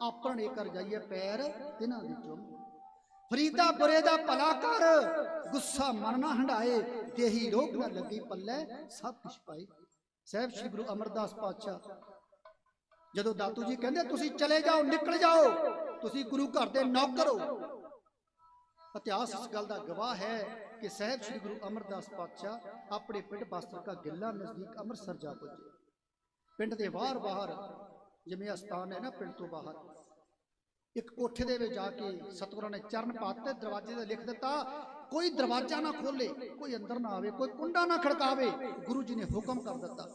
ਆਪਣੇ ਕਰ ਜਾਈਏ ਪੈਰ ਤਿਨਾਂ ਦੇ ਚੁੰਮ ਫਰੀਦਾ ਬੁਰੇ ਦਾ ਭਲਾ ਕਰ, ਗੁੱਸਾ ਮਨ ਨਾ ਹੰਡਾਏ ਦੇਹੀ ਰੋਗ ਨਾ ਲੱਗੀ ਪੱਲੇ, ਸਭ ਕੁਛ ਪਾਏ। ਸਾਹਿਬ ਸ੍ਰੀ ਗੁਰੂ ਅਮਰਦਾਸ ਪਾਤਸ਼ਾਹ, ਜਦੋਂ ਦਾਤੂ ਜੀ ਕਹਿੰਦੇ, ਤੁਸੀਂ ਚਲੇ ਜਾਓ, ਨਿਕਲ ਜਾਓ, ਤੁਸੀਂ ਗੁਰੂ ਘਰ ਦੇ ਨੌਕਰ ਹੋ। ਇਤਿਹਾਸ ਇਸ ਗੱਲ ਦਾ ਗਵਾਹ ਹੈ ਕਿ ਸਾਹਿਬ ਸ੍ਰੀ ਗੁਰੂ ਅਮਰਦਾਸ ਪਾਤਸ਼ਾਹ ਆਪਣੇ ਪਿੰਡ ਬਸਤਰ ਕਾ ਗਿੱਲਾ ਨਜ਼ਦੀਕ ਅੰਮ੍ਰਿਤਸਰ ਜਾ ਪੁੱਜੇ। ਪਿੰਡ ਦੇ ਬਾਹਰ ਬਾਹਰ ਜਿਵੇਂ ਅਸਥਾਨ ਹੈ ਨਾ ਪਿੰਡ ਤੋਂ ਬਾਹਰ। ਇੱਕ ਕੋਠੇ ਦੇ ਵਿੱਚ ਜਾ ਕੇ ਸਤਿਗੁਰਾਂ ਨੇ ਚਰਨ ਪਾਤੇ, ਦਰਵਾਜ਼ੇ ਤੇ ਲਿਖ ਦਿੱਤਾ, ਕੋਈ ਦਰਵਾਜ਼ਾ ਨਾ ਖੋਲੇ ਕੋਈ ਅੰਦਰ ਨਾ ਆਵੇ, ਕੋਈ ਕੁੰਡਾ ਨਾ ਖੜਕਾਵੇ, ਗੁਰੂ ਜੀ ਨੇ ਹੁਕਮ ਕਰ ਦਿੱਤਾ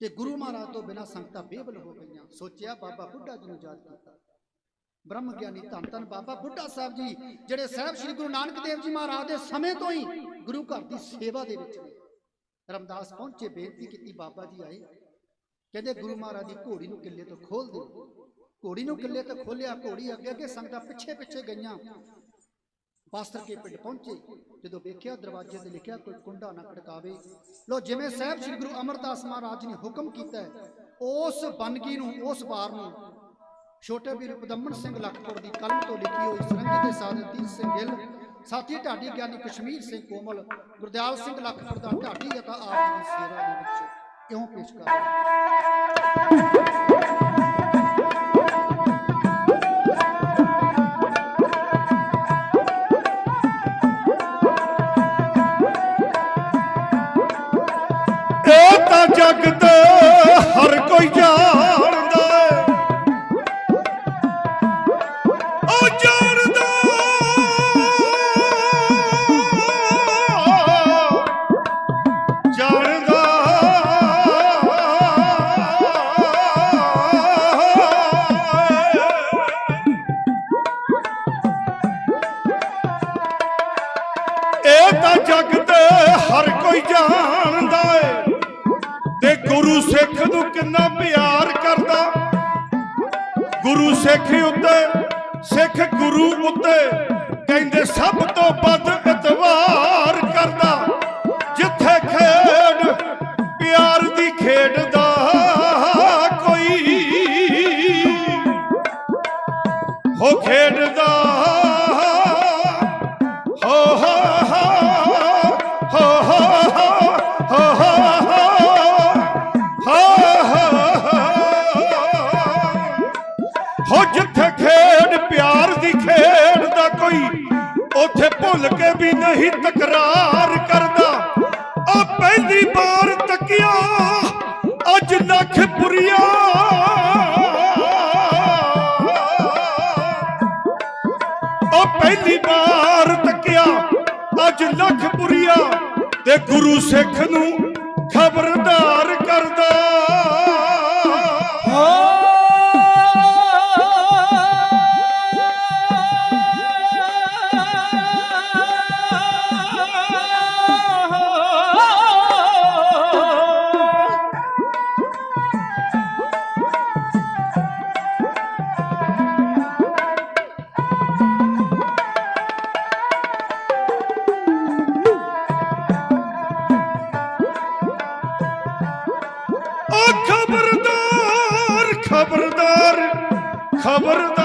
ਕਿ ਗੁਰੂ ਮਹਾਰਾਜ ਤੋਂ ਬਿਨਾਂ ਸੰਗਤਾਂ ਬੇਬਲ ਹੋ ਗਈਆਂ। ਸੋਚਿਆ ਬਾਬਾ ਬੁੱਢਾ ਜੀ ਨੂੰ ਯਾਦ ਕੀਤਾ। ਬ੍ਰਹਮ ਗਿਆਨੀ ਧੰਨ ਧੰਨ ਬਾਬਾ ਬੁੱਢਾ ਸਾਹਿਬ ਜੀ, ਜਿਹੜੇ ਸਾਹਿਬ ਸ੍ਰੀ ਗੁਰੂ ਨਾਨਕ ਦੇਵ ਜੀ ਮਹਾਰਾਜ ਦੇ ਸਮੇਂ ਤੋਂ ਹੀ ਗੁਰੂ ਘਰ ਦੀ ਸੇਵਾ ਦੇ ਵਿੱਚ ਨੇ। ਰਮਦਾਸ ਪਹੁੰਚੇ, ਬੇਨਤੀ ਕੀਤੀ, ਬਾਬਾ ਜੀ ਆਏ। ਕਹਿੰਦੇ ਗੁਰੂ ਮਹਾਰਾਜ ਦੀ ਘੋੜੀ ਨੂੰ ਕਿੱਲੇ ਤੋਂ ਖੋਲ ਦਿਓ। ਘੋੜੀ ਨੂੰ ਕਿੱਲੇ ਤੋਂ ਖੋਲਿਆ, ਘੋੜੀ ਅੱਗੇ ਅੱਗੇ ਸੰਗਤਾਂ ਪਿੱਛੇ ਪਿੱਛੇ ਗਈਆਂ। ਪਾਸਟਰ ਕੇ ਪਿੰਡ ਪਹੁੰਚੇ। ਜਦੋਂ ਵੇਖਿਆ, ਦਰਵਾਜ਼ੇ ਤੇ ਲਿਖਿਆ, ਕੋਈ ਕੁੰਡਾ ਨਾ ਖੜਕਾਵੇ। ਲੋ ਜਿਵੇਂ ਸਾਹਿਬ ਸ੍ਰੀ ਗੁਰੂ ਅਮਰਦਾਸ ਮਹਾਰਾਜ ਨੇ ਹੁਕਮ ਕੀਤਾ ਉਸ ਬੰਦਗੀ ਨੂੰ, ਉਸ ਵਾਰ ਨੂੰ ਛੋਟੇ ਵੀਰ ਪਦਮਨ ਸਿੰਘ ਲਖਪੁਰ ਦੀ ਕਲਮ ਤੋਂ ਲਿਖੀ ਹੋਈ ਸਰੰਗੀ ਦੇ ਸਾਧਨ ਸਿੰਘ ਗਿੱਲ, ਸਾਥੀ ਢਾਡੀ ਗਿਆਨੀ ਕਸ਼ਮੀਰ ਸਿੰਘ ਕੋਮਲ, ਗੁਰਦਿਆਲ ਸਿੰਘ ਲਖਪੁਰ ਦਾ ਢਾਡੀ ਅਤੇ ਆਪ ਦੀ ਸੇਵਾ ਦੇ ਵਿੱਚ ਇਉਂ ਪੇਸ਼ ਕਰ ਜਗ ਤੇ ਕੋਈ ਜਾਣਦਾ ਏ? ਤੇ ਗੁਰੂ ਸਿੱਖ ਨੂੰ ਕਿੰਨਾ ਪਿਆਰ ਕਰਦਾ। ਗੁਰੂ ਸਿੱਖ ਉੱਤੇ, ਸਿੱਖ ਗੁਰੂ ਉੱਤੇ। ਭੁੱਲ ਕੇ ਵੀ ਨਹੀਂ ਤਕਰਾਰ ਕਰਦਾ। ਆ ਪਹਿਲੀ ਵਾਰ ਤੱਕਿਆ, ਅੱਜ ਲੱਖ ਪੁਰੀਆ। ਉਹ ਪਹਿਲੀ ਵਾਰ ਤੱਕਿਆ, ਅੱਜ ਲੱਖ ਪੁਰੀਆ। ਤੇ ਗੁਰੂ ਸਿੱਖ ਨੂੰ ਖਬਰਦਾਰ ਕਰਦਾ। ਖਬਰਦਾਰ।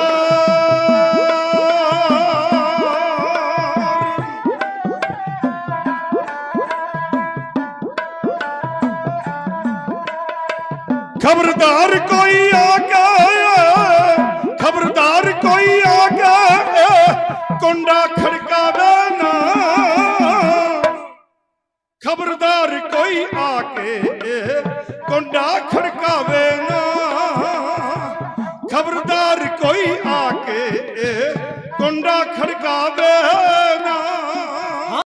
ਕੋਈ ਆ ਗਿਆ ਖਬਰਦਾਰ ਕੋਈ ਆ ਗਿਆ ਕੁੰਡਾ ਖੜਕਾਵੇ